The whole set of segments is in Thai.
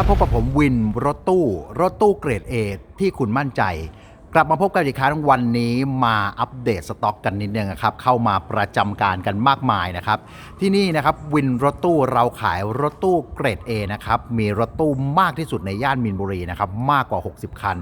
ครับพบกับผมวินรถตู้ รถตู้เกรด A ที่คุณมั่นใจ กลับมาพบกันอีกครั้งวันนี้มาอัปเดตสต็อกกันนิดนึงนะครับ เข้ามาประจำการกันมากมายนะครับ ที่นี่นะครับวินรถตู้เราขายรถตู้เกรด A นะครับ มีรถตู้มากที่สุดในย่านมินบุรีนะครับ มากกว่า 60 คัน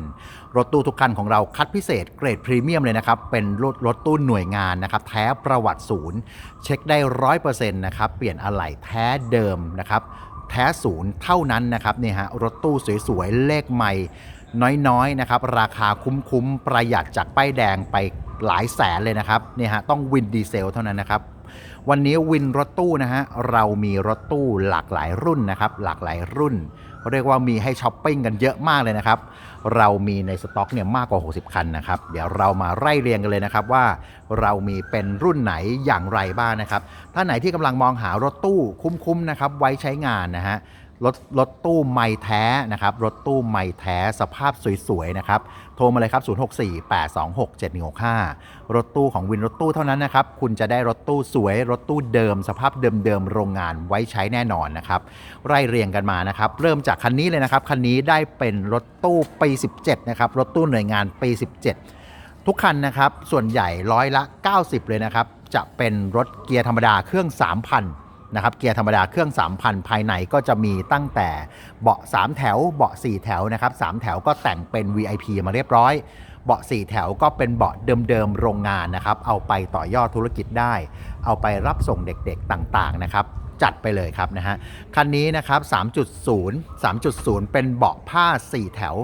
รถตู้ทุกคันของเราคัดพิเศษเกรดพรีเมียมเลยนะครับ เป็นรถรถตู้หน่วยงานนะครับ แท้ประวัติศูนย์ เช็คได้ร้อยเปอร์เซ็นต์นะครับ เปลี่ยนอะไหล่แท้เดิมนะครับ แท้ศูนย์เท่านั้นนะครับเนี่ยฮะรถตู้สวยๆ เลขใหม่ น้อยๆนะครับราคาคุ้มๆ ประหยัดจากป้ายแดงไปหลายแสนเลยนะครับเนี่ยฮะต้องวินดีเซลเท่านั้นนะครับวันนี้วินรถตู้นะฮะเรามีรถตู้หลากหลายรุ่นนะครับหลากหลายรุ่น เรียกว่ามีให้ช้อปปิ้งกันเยอะมากเลยนะครับ เรามีในสต็อกเนี่ยมากกว่า 60 คันนะครับ เดี๋ยวเรามาไล่เรียงกันเลยนะครับว่าเรามีเป็นรุ่นไหนอย่างไรบ้างนะครับถ้าไหนที่กำลังมองหารถตู้คุ้มๆนะครับไว้ใช้งานนะฮะ รถรถตู้ไม่แท้นะครับ รถตู้ไม่แท้สภาพสวยๆนะครับ โทรมาเลยครับ 0648267165 รถตู้ของวินรถตู้เท่านั้นนะครับ คุณจะได้รถตู้สวย รถตู้เดิม สภาพเดิมๆโรงงานไว้ใช้แน่นอนนะครับ ไล่เรียงกันมานะครับ เริ่มจากคันนี้เลยนะครับ คันนี้ได้เป็นรถตู้ปี17นะครับ รถตู้หน่วยงานปี17 ทุกคันนะครับ ส่วนใหญ่ร้อยละ 90 เลยนะครับ จะเป็นรถเกียร์ธรรมดาเครื่อง 3,000 นะครับเกียร์ธรรมดาเครื่อง 3,000 ภายในก็จะมีตั้งแต่เบาะ 3 แถว เบาะ 4 แถวนะครับ3แถวก็แต่งเป็น VIP มาเรียบร้อย เบาะ 4 แถวก็เป็นเบาะเดิมๆโรงงานนะครับเอาไปต่อยอดธุรกิจได้ เอาไปรับส่งเด็กๆต่างๆนะครับจัดไปเลยครับนะฮะคันนี้นะครับ 3.0 3.0 เป็นเบาะผ้า 4 แถว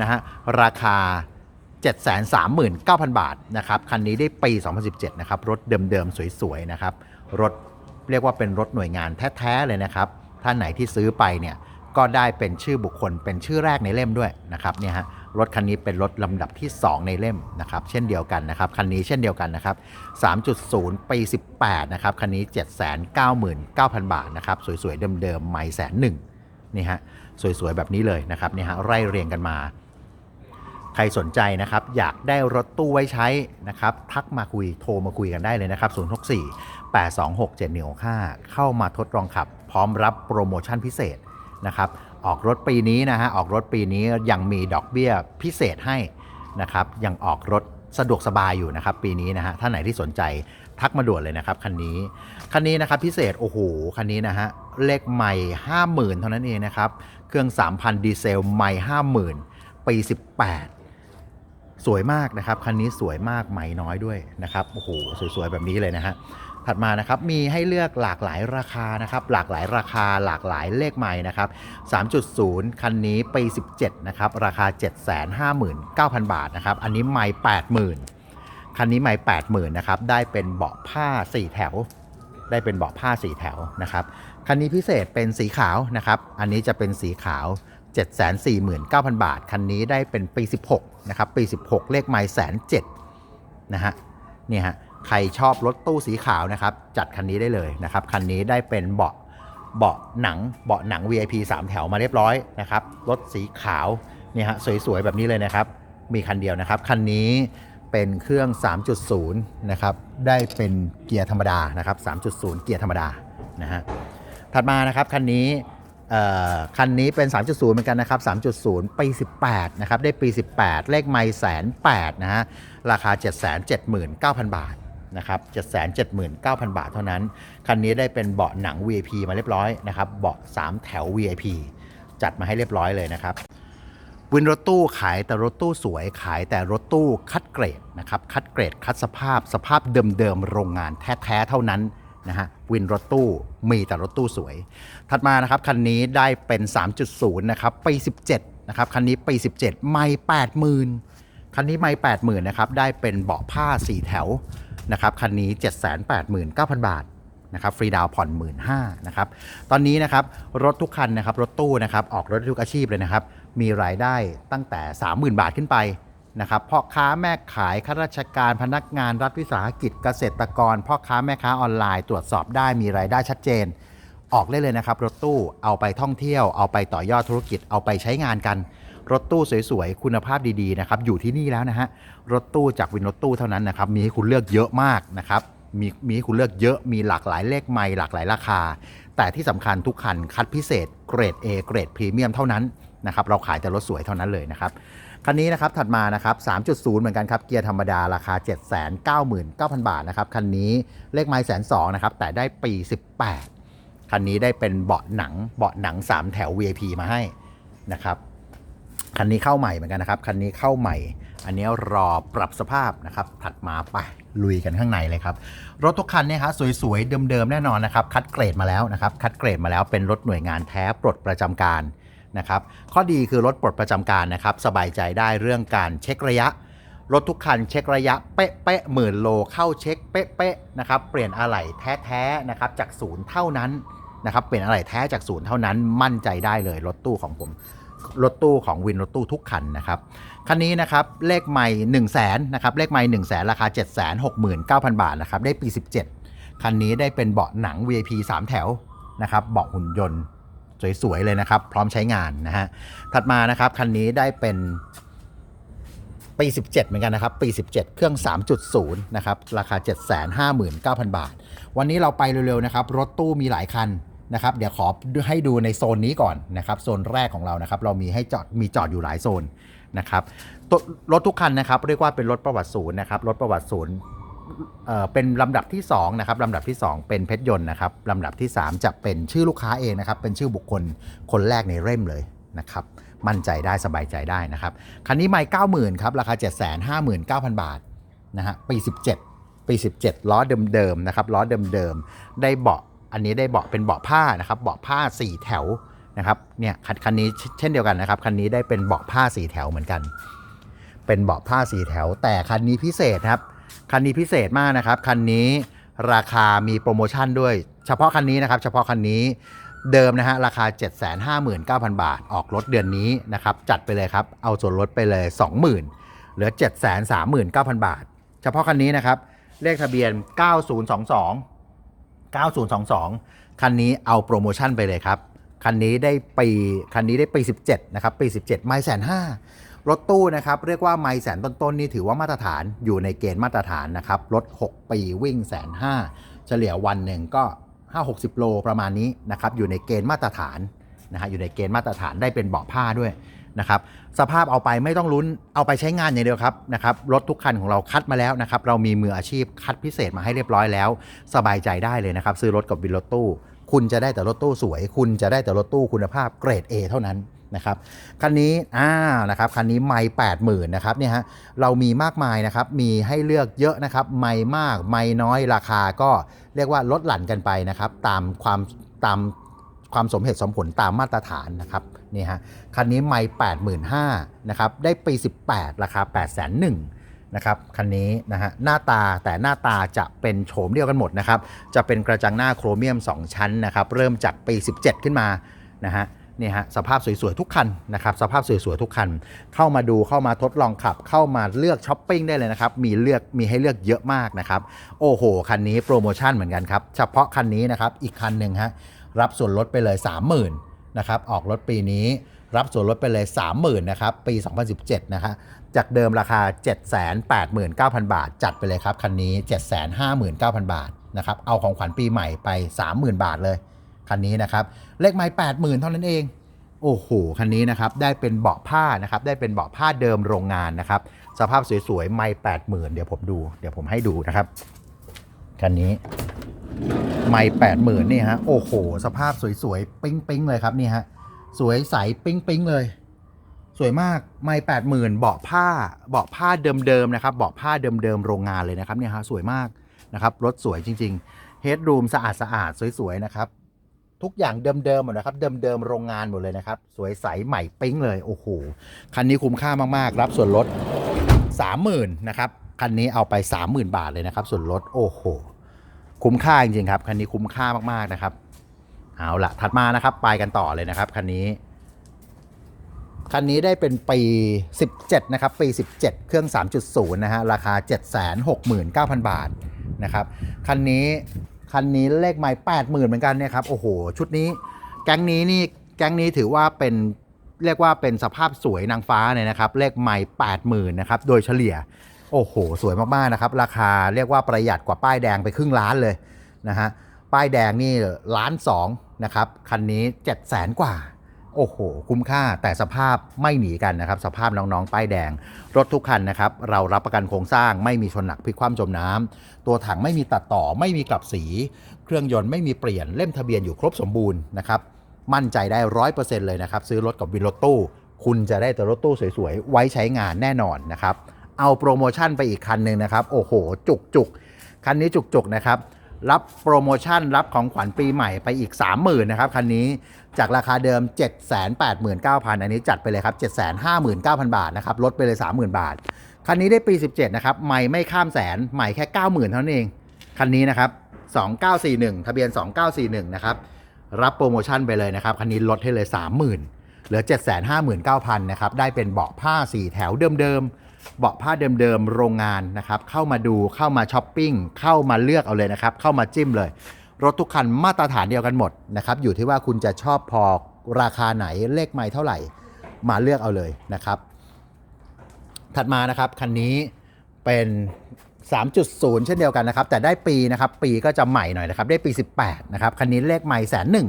นะฮะราคา 739,000 บาทนะครับคันนี้ได้ปี 2017 นะครับ รถเดิมๆ สวยๆ นะครับ รถ เรียกว่าเป็นรถหน่วยงานแท้ๆเลยนะครับ ท่านไหนที่ซื้อไปเนี่ยก็ได้เป็นชื่อบุคคลเป็นชื่อแรกในเล่มด้วยนะครับเนี่ยฮะรถคันนี้เป็นรถลำดับที่ 2 ในเล่มนะครับเช่นเดียวกันนะครับคันนี้เช่นเดียวกันนะครับ 3.0 ปี 18 นะครับคันนี้ 799,000 บาทนะครับสวยๆเดิมๆไม่แสนหนึ่งนี่ฮะสวยๆแบบนี้เลยนะครับนี่ฮะไล่เรียงกันมา ใครสนใจนะครับอยากได้รถตู้ไว้ใช้นะครับทักมาคุยโทรมาคุยกันได้เลยนะครับ 064 826 715 เข้ามาทดลองขับ พร้อมรับโปรโมชั่นพิเศษนะครับออกรถปีนี้นะฮะออกรถปีนี้ยังมีดอกเบี้ยพิเศษให้นะครับยังออกรถสะดวกสบายอยู่นะครับปีนี้นะฮะถ้าไหนที่สนใจทักมาด่วนเลยนะครับคันนี้คันนี้นะครับพิเศษโอ้โหคันนี้นะฮะเลขใหม่ 50,000 เท่านั้นเองนะครับเครื่อง 3,000 ดีเซลใหม่50,000 ปี 18 สวยมากนะครับคันนี้สวยมากไหมน้อยด้วยนะครับโอ้โหสวยๆแบบนี้เลยนะฮะ ถัดมานะครับมีให้เลือกหลากหลายราคานะครับหลากหลายราคาหลากหลายเลขใหม่นะครับ 3.0 คันนี้ปี 17 นะครับราคา 759,000 บาทนะครับอันนี้ไม่80,000 คันนี้ไม่80,000นะครับได้เป็นเบาะผ้า 4 แถว ได้เป็นเบาะผ้า 4 แถวนะครับคันนี้พิเศษเป็นสีขาวนะครับอันนี้จะเป็นสีขาว749,000 บาท คันนี้ได้เป็นปี 16 นะครับ ปี 16 เลขไมล์แสนเจ็ดนะฮะเนี่ยฮะ ใครชอบรถตู้สีขาวนะครับ จัดคันนี้ได้เลยนะครับ คันนี้ได้เป็นเบาะเบาะหนังเบาะหนัง VIP 3 แถวมาเรียบร้อยนะครับรถสีขาวเนี่ยฮะสวยๆแบบนี้เลยนะครับ มีคันเดียวนะครับ คันนี้เป็นเครื่อง 3.0 นะครับ ได้เป็นเกียร์ธรรมดานะครับ 3.0 เกียร์ธรรมดานะฮะถัดมานะครับคันนี้คันนี้เป็น 3.0 เหมือนกันนะครับ 3.0 ปี 18 นะครับ ได้ปี 18 เลขไม่แสนแปดนะฮะ ราคา 779,000 บาท นะครับ779,000 บาทเท่านั้น คันนี้ได้เป็นเบาะหนัง VIP มาเรียบร้อยนะครับ เบาะ 3 แถว VIP จัดมาให้เรียบร้อยเลยนะครับ วินรถตู้ขายแต่รถตู้สวยขายแต่รถตู้คัดเกรดนะครับ คัดเกรดคัดสภาพสภาพเดิมๆโรงงานแท้ๆเท่านั้นนะฮะวินรถตู้มีแต่รถตู้สวย ถัดมานะครับคันนี้ได้เป็น 3.0 นะครับปี 17 นะครับคันนี้ปี 17 ไม่ 80,000 คันนี้ไม่ 80,000 นะครับได้เป็นเบาะผ้า 4 แถว นะครับคันนี้ 789,000 บาทนะครับฟรีดาวน์ผ่อน 1 5ื่นนะครับตอนนี้นะครับรถทุกคันนะครับรถตู้นะครับออกรถทุกอาชีพเลยนะครับมีรายได้ตั้งแต่ 30,000 บาทขึ้นไปนะครับพ่อค้าแม่ขายข้าราชการพนักงานรัฐวิสาหกิจเกษตรกรพ่อค้าแม่ค้าออนไลน์ตรวจสอบได้มีรายได้ชัดเจน ออกได้เลยนะครับรถตู้เอาไปท่องเที่ยวเอาไปต่อยอดธุรกิจเอาไปใช้งานกัน รถตู้สวยๆ คุณภาพดีๆนะครับอยู่ที่นี่แล้วนะฮะรถตู้จากวินรถตู้เท่านั้นนะครับมีให้คุณเลือกเยอะมากนะครับมีมีให้คุณเลือกเยอะมีหลากหลายเลขไม่หลากหลายราคา แต่ที่สำคัญทุกคันคัดพิเศษเกรด A เกรดพรีเมียมเท่านั้นนะครับเราขายแต่รถสวยเท่านั้นเลยนะครับคันนี้นะครับถัดมานะครับ 3.0 เหมือนกันครับ เกียร์ธรรมดาราคา 799,000 บาทนะครับ คันนี้เลขไม้แสนสองนะครับ แต่ได้ปี 18 คันนี้ได้เป็นเบาะหนังเบาะหนัง 3 แถว VIP มาให้นะครับ คันนี้เข้าใหม่เหมือนกันนะครับ คันนี้เข้าใหม่ อันนี้รอปรับสภาพนะครับ ถัดมาไปลุยกันข้างในเลยครับ รถทุกคันเนี่ยครับสวยๆ เดิมๆ แน่นอนนะครับ คัดเกรดมาแล้วนะครับ คัดเกรดมาแล้วเป็นรถหน่วยงานแท้ปลดประจำการนะครับ ข้อดีคือรถปลดประจำการนะครับ สบายใจได้เรื่องการเช็คระยะ รถทุกคันเช็คระยะเป๊ะเป๊ะหมื่นโลเข้าเช็คเป๊ะเป๊ะนะครับ เปลี่ยนอะไหล่แท้ๆนะครับจากศูนย์เท่านั้นนะครับ เปลี่ยนอะไหล่แท้จากศูนย์เท่านั้น มั่นใจได้เลยรถตู้ของผม รถตู้ของวินรถตู้ทุกคันนะครับ คันนี้นะครับเลขไม่ 1 0 0 0 0แสนนะครับเลขไม่1 0 0 0 0แสนราคา 7 6 9 0 0 0 บาทนะครับได้ปี 17 คันนี้ได้เป็นเบาะหนัง VIP 3 แถวนะครับเบาะหุ่นยนต์สวยๆเลยนะครับ พร้อมใช้งานนะฮะถัดมานะครับคันนี้ได้เป็นปี 17 เหมือนกันนะครับ ปี 17 เครื่อง 3.0 นะครับ ราคา 759,000 บาท วันนี้เราไปเร็ว ๆ นะครับ รถตู้มีหลายคัน นะครับเดี๋ยวขอให้ดูในโซนนี้ก่อนนะครับโซนแรกของเรานะครับเรามีให้จอดมีจอดอยู่หลายโซนนะครับรถทุกคันนะครับเรียกว่าเป็นรถประวัติศูนย์นะครับรถประวัติศูนย์เป็นลำดับที่2นะครับลำดับที่ 2 เป็นเพชรยนต์นะครับลำดับที่ 3 จะเป็นชื่อลูกค้าเองนะครับเป็นชื่อบุคคลคนแรกในเล่มเลยนะครับมั่นใจได้สบายใจได้นะครับคันนี้ไม่90,000ครับราคา 759,000 บาทนะฮะปี 17 ปี 17 ล้อเดิมๆนะครับล้อเดิมๆได้เบาะ อันนี้ได้เบาะเป็นเบาะผ้านะครับเบาะผ้า 4 แถวนะครับเนี่ยคันคันนี้เช่นเดียวกันนะครับคันนี้ได้เป็นเบาะผ้า 4 แถวเหมือนกัน เป็นเบาะผ้า 4 แถว แต่คันนี้พิเศษครับคันนี้พิเศษมากนะครับคันนี้ราคามีโปรโมชั่นด้วย เฉพาะคันนี้นะครับ เฉพาะคันนี้เดิมนะฮะราคา 759,000 บาท ออกรถเดือนนี้นะครับจัดไปเลยครับ เอาส่วนลดไปเลย 20,000 เหลือ 739,000 บาท เฉพาะคันนี้นะครับ เลขทะเบียน 9022 9022 คันนี้เอาโปรโมชั่นไปเลยครับ คันนี้ได้ปี คันนี้ได้ปี 17 นะครับ ปี 17 ไม่แสนห้ารถตู้นะครับ เรียกว่าไม่แสนต้นๆนี่ถือว่ามาตรฐานอยู่ในเกณฑ์มาตรฐานนะครับ รถ 6 ปีวิ่งแสนห้าเฉลี่ยวันหนึ่งก็ 5-60 โลประมาณนี้นะครับ อยู่ในเกณฑ์มาตรฐานนะฮะ อยู่ในเกณฑ์มาตรฐานได้เป็นเบาะผ้าด้วย นะครับสภาพเอาไปไม่ต้องลุ้นเอาไปใช้งานอย่างเดียวครับนะครับรถทุกคันของเราคัดมาแล้วนะครับเรามีมืออาชีพคัดพิเศษมาให้เรียบร้อยแล้ว สบายใจได้เลยนะครับซื้อรถกับวินรถตู้ คุณจะได้แต่รถตู้สวย คุณจะได้แต่รถตู้คุณภาพเกรด A เท่านั้นนะครับคันนี้อ่านะครับคันนี้ไม่แปดหมื่นนะครับเนี่ยฮะเรามีมากมายนะครับมีให้เลือกเยอะนะครับไม่มากไม่น้อยราคาก็เรียกว่าลดหลั่นกันไปนะครับตามความตามความสมเหตุสมผลตามมาตรฐานนะครับ นี่ฮะคันนี้ไม่แปดหมื่นห้านะครับได้ปี 18 ราคา8ปดแสนหนึ่งนะครับคันนี้นะฮะหน้าตาแต่หน้าตาจะเป็นโฉมเดียวกันหมดนะครับจะเป็นกระจังหน้าโครเมียม 2 ชั้นนะครับเริ่มจากปี 17 ขึ้นมานะฮะนี่ฮะสภาพสวยๆทุกคันนะครับสภาพสวยๆทุกคัน เข้ามาดูเข้ามาทดลองขับ เข้ามาเลือกช้อปปิ้งได้เลยนะครับมีเลือกมีให้เลือกเยอะมากนะครับโอ้โหคันนี้โปรโมชั่นเหมือนกันครับเฉพาะคันนี้นะครับอีกคันหนึ่งฮะรับส่วนลดไปเลย 30,000 นะครับออกรถปีนี้รับส่วนลดไปเลย 30,000นะครับปี 2017นะฮะจากเดิมราคา 789,000 บาท จัดไปเลยครับ คันนี้ 759,000 บาทนะครับเอาของขวัญปีใหม่ไป 30,000 บาทเลย คันนี้นะครับเลขไม้80,000 เท่านั้นเอง โอ้โห คันนี้นะครับได้เป็นเบาะผ้านะครับได้เป็นเบาะผ้าเดิมโรงงานนะครับสภาพสวยๆ ไม่80,000 เดี๋ยวผมดู เดี๋ยวผมให้ดูนะครับ คันนี้ ไม่80,000นี่ฮะ โอ้โห สภาพสวยๆ ปิ๊งๆ เลยครับนี่ฮะ สวยใสปิ๊งๆ เลย สวยมากไม่80,000เบาะผ้าเบาะผ้าเดิมๆ นะครับ เบาะผ้าเดิมๆ โรงงานเลยนะครับเนี่ยฮะ สวยมากนะครับ รถสวยจริงๆ เฮดรูมสะอาดสะอาดๆสวยๆ นะครับ ทุกอย่างเดิมๆ หมดนะครับ เดิมๆ โรงงานหมดเลยนะครับ สวยใสใหม่ปิ๊งเลย โอ้โห คันนี้คุ้มค่ามากๆ รับส่วนลด30,000นะครับ คันนี้เอาไป 30,000 บาทเลยนะครับ ส่วนลด โอ้โห คุ้มค่าจริงๆครับคันนี้คุ้มค่ามากๆนะครับ เอาละถัดมานะครับ ไปกันต่อเลยนะครับคันนี้คันนี้ได้เป็นปี 17 นะครับ ปี 17 เครื่อง 3.0 นะฮะ ราคา 769,000 บาท นะครับ คันนี้ คันนี้เลขไม้80,000 เหมือนกันเนี่ยครับ โอ้โห ชุดนี้ แก๊งนี้นี่ แก๊งนี้ถือว่าเป็น เรียกว่าเป็นสภาพสวยนางฟ้าเลยนะครับ เลขไม้80,000 นะครับ โดยเฉลี่ย โอ้โห สวยมากๆนะครับ ราคาเรียกว่าประหยัดกว่าป้ายแดงไปครึ่งล้านเลยนะฮะป้ายแดงนี่ล้านสองนะครับคันนี้7 0 0 0 0 0กว่า โอ้โห คุ้มค่าแต่สภาพไม่หนีกันนะครับ สภาพน้องๆ ป้ายแดง รถทุกคันนะครับ เรารับประกันโครงสร้างไม่มีชนหนักพลิกคว่ำจมน้ำตัวถังไม่มีตัดต่อไม่มีกลับสี เครื่องยนต์ไม่มีเปลี่ยนเล่มทะเบียนอยู่ครบสมบูรณ์นะครับมั่นใจได้ร้อยเปอร์เซ็นต์เลยนะครับ ซื้อรถกับวินรถตู้ คุณจะได้แต่รถตู้สวยๆ ไว้ใช้งานแน่นอนนะครับ เอาโปรโมชั่นไปอีกคันหนึ่งนะครับ โอ้โห จุกจุกคันนี้จุกจุกๆนะครับ รับโปรโมชั่นรับของขวัญปีใหม่ไปอีก 30,000นะครับคันนี้จากราคาเดิม 789,000 อันนี้จัดไปเลยครับ 759,000 บาทนะครับลดไปเลย 30,000 บาท คันนี้ได้ปี 17 นะครับใหม่ไม่ข้ามแสนใหม่แค่ 90,000 เท่านั้นเองคันนี้นะครับ2941 ทะเบียน 2941 นะครับ รับโปรโมชั่นไปเลยนะครับ คันนี้ลดให้เลย 30,000 เหลือ 759,000 นะครับ ได้เป็นเบาะผ้า 4 แถวเดิมๆ เบาะผ้าเดิมๆโรงงานนะครับเข้ามาดูเข้ามาช้อปปิ้งเข้ามาเลือกเอาเลยนะครับเข้ามาจิ้มเลย รถทุกคันมาตรฐานเดียวกันหมดนะครับอยู่ที่ว่าคุณจะชอบพอราคาไหนเลขไม้เท่าไหร่ มาเลือกเอาเลยนะครับ ถัดมานะครับคันนี้เป็น 3.0 เช่นเดียวกันนะครับ แต่ได้ปีนะครับ ปีก็จะใหม่หน่อยนะครับ ได้ปี 18 นะครับ คันนี้เลขไม้แสนหนึ่ง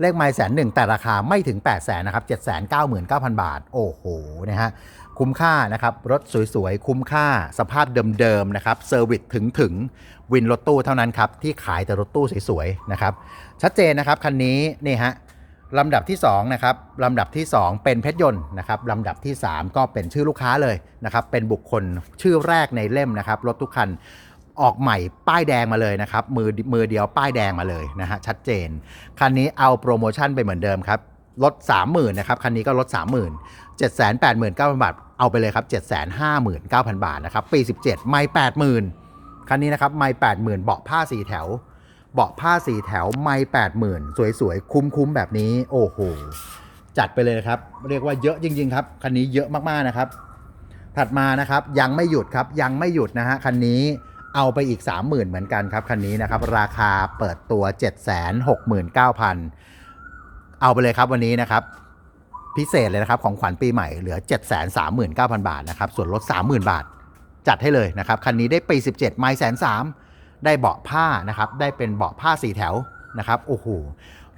เลขไม้แสนหนึ่งแต่ราคาไม่ถึง 8 0 0แสนนะครับ 7 9 9 0 0 0 บาท โอ้โหนะฮะคุ้มค่านะครับ รถสวยๆ คุ้มค่าสภาพเดิมๆนะครับเซอร์วิสถึงถึงๆวินรถตู้เท่านั้นครับ ที่ขายแต่รถตู้สวยๆนะครับชัดเจนนะครับคันนี้นี่ฮะลำดับที่2นะครับลำดับที่ 2 เป็นเพชรยนต์นะครับลำดับที่ 3 ก็เป็นชื่อลูกค้าเลยนะครับเป็นบุคคลชื่อแรกในเล่มนะครับรถทุกคัน ออกใหม่ป้ายแดงมาเลยนะครับมือมือเดียวป้ายแดงมาเลยนะฮะชัดเจน คันนี้เอาโปรโมชั่นไปเหมือนเดิมครับลด 30,000นะครับคันนี้ก็ลด 30,000 789,000 บาท เอาไปเลยครับ 759,000 บาทนะครับปี 17 ไม่ 80,000 คันนี้นะครับไม่ 80,000 เบาะผ้าสีแถว เบาะผ้าสีแถวไม่แปดหมื่นสวยๆ คุ้มๆ แบบนี้ โอ้โห จัดไปเลยนะครับ เรียกว่าเยอะจริง ๆ ครับ คันนี้เยอะมากๆ นะครับ ถัดมานะครับยังไม่หยุดครับยังไม่หยุดนะฮะคันนี้ เอาไปอีก 30,000 เหมือนกันครับ คันนี้นะครับ ราคาเปิดตัว 769,000 เอาไปเลยครับวันนี้นะครับ พิเศษเลยนะครับ ของขวัญปีใหม่เหลือ 739,000 บาทนะครับ ส่วนลด 30,000 บาท จัดให้เลยนะครับ คันนี้ได้ปี 17 ไมล์แสนสามได้เบาะผ้านะครับ ได้เป็นเบาะผ้าสีแถวนะครับโอ้โห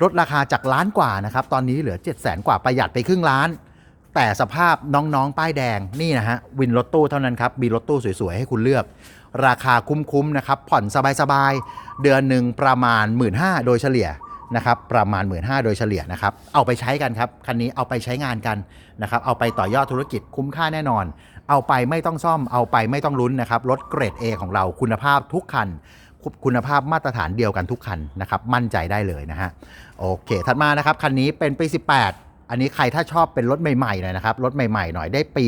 ลดราคาจากล้านกว่านะครับ ตอนนี้เหลือ 7 0 0 0 0 0กว่าประหยัดไปครึ่งล้าน แต่สภาพน้องๆ ป้ายแดงนี่นะฮะวินรถตู้เท่านั้นครับมีรถตู้สวยๆ ให้คุณเลือก ราคาคุ้มๆนะครับผ่อนสบายๆ เดือนหนึ่งประมาณ 1 5ื่นโดยเฉลี่ยนะครับประมาณ 1 5ื่นโดยเฉลี่ยนะครับเอาไปใช้กันครับคันนี้เอาไปใช้งานกันนะครับเอาไปต่อยอดธุรกิจคุ้มค่าแน่นอน เอาไปไม่ต้องซ่อมเอาไปไม่ต้องลุ้นนะครับรถเกรด A ของเราคุณภาพทุกคันคุณภาพมาตรฐานเดียวกันทุกคันนะครับมั่นใจได้เลยนะฮะโอเค ถัดมานะครับคันนี้เป็นปี 18 อันนี้ใครถ้าชอบเป็นรถใหม่ๆหน่อยนะครับรถใหม่ๆหน่อยได้ปี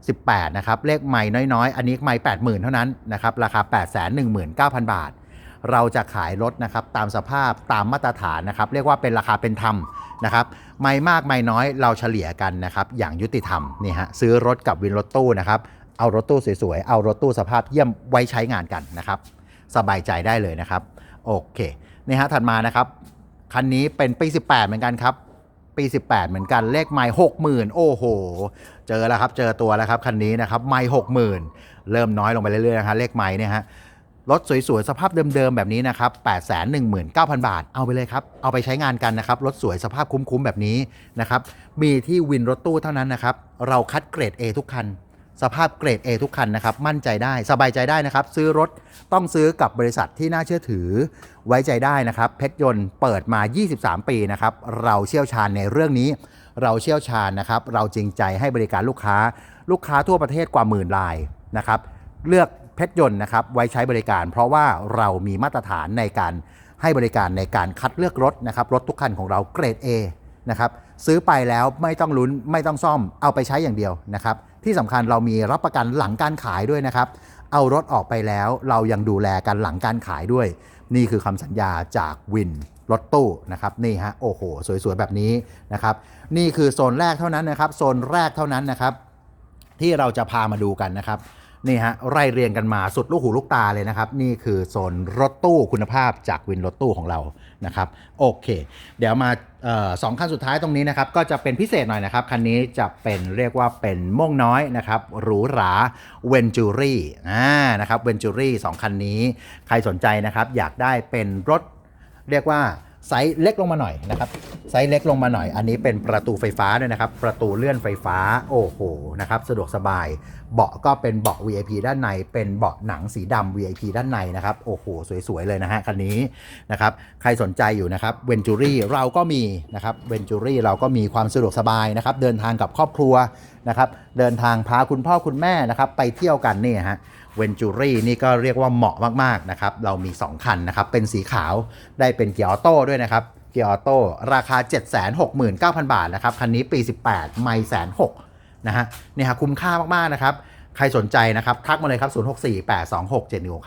18 นะครับ เลขใหม่น้อยๆ อันนี้ใหม่80,000 เท่านั้นนะครับ ราคา 819,000 บาท เราจะขายรถนะครับตามสภาพตามมาตรฐานนะครับ เรียกว่าเป็นราคาเป็นธรรมนะครับไม่มากไม่น้อยเราเฉลี่ยกันนะครับอย่างยุติธรรมนี่ฮะซื้อรถกับวินรถตู้นะครับเอารถตู้สวยๆ เอารถตู้สภาพเยี่ยมไว้ใช้งานกันนะครับ สบายใจได้เลยนะครับ โอเค นี่ฮะถัดมานะครับ คันนี้เป็นปี 18 เหมือนกันครับ ปี 18 เหมือนกันเลขไมล์60,000โอ้โห เจอแล้วครับ เจอตัวแล้วครับ คันนี้นะครับไมล์60,000เริ่มน้อยลงไปเรื่อยๆนะฮะเลขไมล์เนี่ยฮะรถสวยๆ สภาพเดิมๆ แบบนี้นะครับ 819,000 บาท เอาไปเลยครับ เอาไปใช้งานกันนะครับ รถสวยสภาพคุ้มๆ แบบนี้นะครับ มีที่วินรถตู้เท่านั้นนะครับ เราคัดเกรด A ทุกคัน สภาพเกรด A ทุกคันนะครับ มั่นใจได้สบายใจได้นะครับ ซื้อรถต้องซื้อกับบริษัทที่น่าเชื่อถือไว้ใจได้นะครับ เพชรยนต์เปิดมา 23 ปีนะครับ เราเชี่ยวชาญในเรื่องนี้ เราเชี่ยวชาญนะครับ เราจริงใจให้บริการลูกค้า ลูกค้าทั่วประเทศกว่าหมื่นรายนะครับ เลือกเพชรยนต์นะครับไว้ใช้บริการ เพราะว่าเรามีมาตรฐานในการให้บริการในการคัดเลือกรถนะครับ รถทุกคันของเราเกรด A นะครับ ซื้อไปแล้วไม่ต้องลุ้นไม่ต้องซ่อมเอาไปใช้อย่างเดียวนะครับ ที่สำคัญเรามีรับประกันหลังการขายด้วยนะครับ เอารถออกไปแล้วเรายังดูแลกันหลังการขายด้วย นี่คือคำสัญญาจากวินรถตู้นะครับนี่ฮะโอ้โห สวยๆ แบบนี้นะครับนี่คือโซนแรกเท่านั้นนะครับโซนแรกเท่านั้นนะครับที่เราจะพามาดูกันนะครับ นี่ฮะไล่เรียงกันมาสุดลูกหูลูกตาเลยนะครับ นี่คือโซนรถตู้คุณภาพจากวินรถตู้ของเรานะครับโอเค เดี๋ยวมาออสองคันสุดท้ายตรงนี้นะครับ ก็จะเป็นพิเศษหน่อยนะครับ คันนี้จะเป็นเรียกว่าเป็นม่วงน้อยนะครับหรูหราเวนจูรี่อ่านะครับเวนจูรี่สองคันนี้ ใครสนใจนะครับ อยากได้เป็นรถเรียกว่าไซส์เล็กลงมาหน่อยนะครับ ซส์เล็กลงมาหน่อย อันนี้เป็นประตูไฟฟ้าด้วยนะครับ ประตูเลื่อนไฟฟ้า โอ้โห นะครับ สะดวกสบาย เบาะก็เป็นเบาะ VIP ด้านใน เป็นเบาะหนังสีดำ VIP ด้านในนะครับ โอ้โห สวยๆ เลยนะฮะ คันนี้นะครับ ใครสนใจอยู่นะครับเวนจูรี่เราก็มีนะครับเวนจูรี่เราก็มีความสะดวกสบายนะครับ เดินทางกับครอบครัวนะครับ เดินทางพาคุณพ่อคุณแม่นะครับ ไปเที่ยวกันนี่ฮะเวนจูรี่นี่ก็เรียกว่าเหมาะมากๆนะครับ เรามี 2 คันนะครับ เป็นสีขาว ได้เป็นเกียร์ออโต้ด้วยนะครับ เกียร์ออโต้ราคา 769,000 บาทนะครับ คันนี้ปี 18 ไม่แสนหกนะฮะเนี่ยคุ้มค่ามากๆนะครับ ใครสนใจนะครับ ทักมาเลยครับ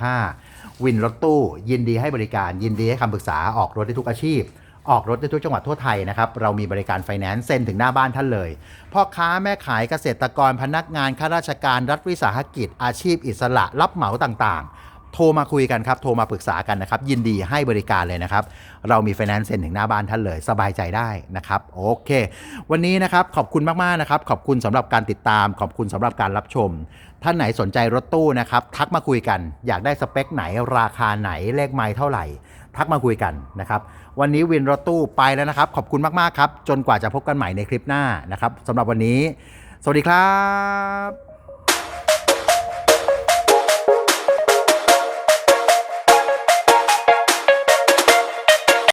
0648267165 วินรถตู้ ยินดีให้บริการยินดีให้คำปรึกษาออกรถได้ทุกอาชีพ ออกรถได้ทุกจังหวัดทั่วไทยนะครับ เรามีบริการไฟแนนซ์เซ็นถึงหน้าบ้านท่านเลย พ่อค้าแม่ขายเกษตรกรพนักงานข้าราชการรัฐวิสาหกิจ อาชีพอิสระรับเหมาต่างๆ โทรมาคุยกันครับ โทรมาปรึกษากันนะครับ ยินดีให้บริการเลยนะครับ เรามีไฟแนนซ์เซ็นถึงหน้าบ้านท่านเลย สบายใจได้นะครับ โอเค วันนี้นะครับ ขอบคุณมาก ๆ นะครับ ขอบคุณสำหรับการติดตาม ขอบคุณสำหรับการรับชม ท่านไหนสนใจรถตู้นะครับ ทักมาคุยกัน อยากได้สเปคไหน ราคาไหน เลขไมล์เท่าไหร่ ทักมาคุยกันนะครับ วันนี้วินรถตู้ไปแล้วนะครับ ขอบคุณมาก ๆ ครับ จนกว่าจะพบกันใหม่ในคลิปหน้านะครับสำหรับวันนี้ สวัสดีครับ